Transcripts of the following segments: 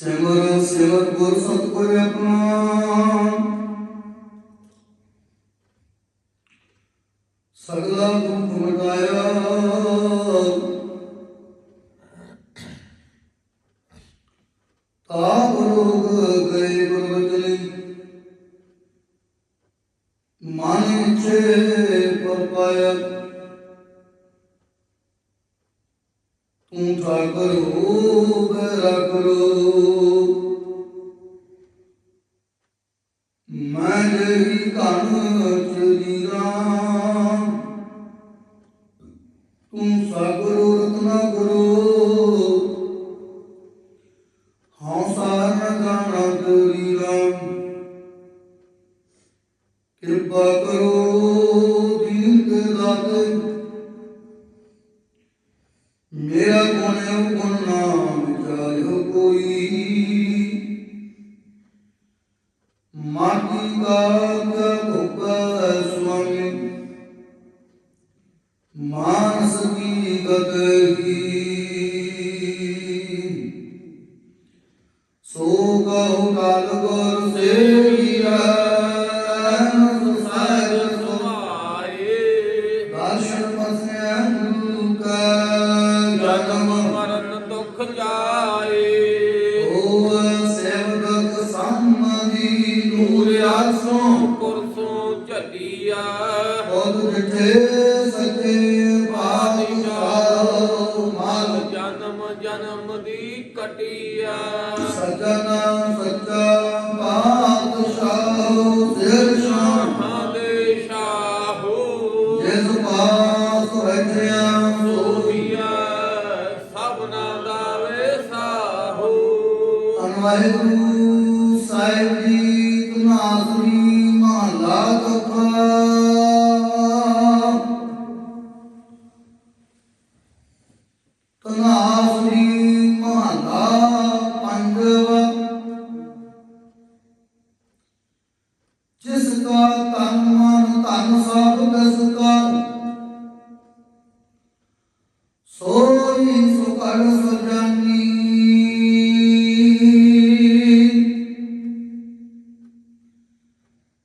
ਸਿਮਰ ਸਿਮਰ ਗੁਰ ਸਤਿਗੁਰ ਆਪਣਾ। ਸਗਲਾ ਦੁਖ ਮਟਾਇਆ ਤਾਪ ਰੋਗ ਗਏ ਗੁਰਬਚਲੀ ਮਨ ਇੱਛੇ ਪਰ ਤੂੰ ਠਾਕਰ ਹੋ ਮੇਰਾ ਕਰੋ ਮੈਂ ਜਹੀ ਕਨ ਰਾਮ ਤੂੰ ਸਗੁਰੂ ਰਤਨਾ ਗੁਰੂ ਹਉ ਸਾਰ ਗਾਣਾ ਤੇਰੀ ਰਾਮ ਕਿਰਪਾ ਕਰੋ ਦੀਨ ਕੇ ਦਾਤੇ ਮੇਰਾ ਗੁਣ ਗੁਣ ਨਾਮ ਵਿਚਾਰਿਓ ਕੋਈ। ਮਾਨਸ ਕੀ ਗਤ ਕੀ ਜਨਮ ਦੀ ਕਟਿਆ। ਸਜਣ ਸੱਚਾ ਪਾਤਸ਼ਾਹ ਸਿਰ ਸ਼ਾਹੋ ਜਿਸ ਪਾਸ ਰਖਿਆ ਸੋਹੀਆ ਸਭਨਾ ਦਾ ਵੇਸਾਹੋ ਅਨਵਾਹਿਗੁਰੂ ਜਿਸ ਕਾ ਤਨ ਮਨ, ਧਨ ਸਭ ਦਸ ਕਾ ਸੋਈ ਸੁਕੜ ਸਜਾਨੀ।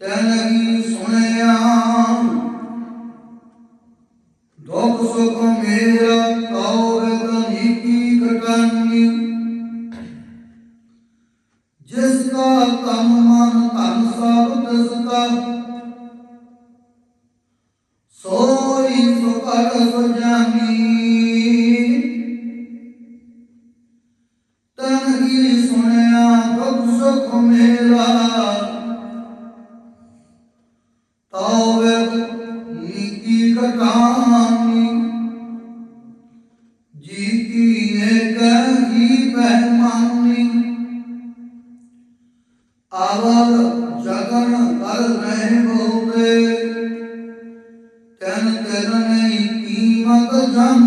ਤਨਹੀ ਸੁਣਿਆ, ਦੁਖ ਸੁਖ ਮੇਰਾ ਸੋਈ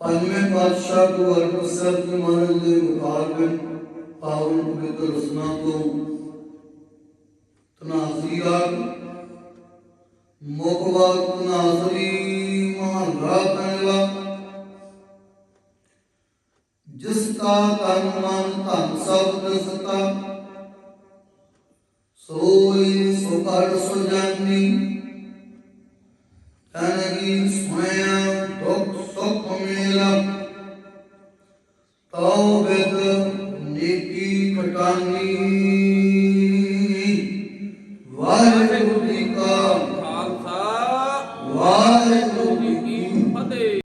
ਪੰਜਵੇਂ ਪਾਤਸ਼ਾਹ ਗੁਰੂ ਹਰਗੋਬਿੰਦ ਸਾਹਿਬ ਜੀ ਮਹਾਰਾਜ ਦੇ ਮੁਤਾਬਕ ਪਾਵਨ ਪਵਿੱਤਰ ਰਸਨਾ ਤੋਂ ਤਨਾਸਰੀ ਰਾਗ ਮੁਖਵਾ ਤਨਾਸਰੀ ਮਹਾਂਗਾ ਪਹਿਲਾ ਜਿਸ ਕਾ ਤਨ ਮਨ ਧਨ ਸਭ ਦਸਤਾ ਸੋਈ ਸੁਕੜ ਸੁਜਾਨੀ ਨੇਕੀ ਕਟਾਨੀ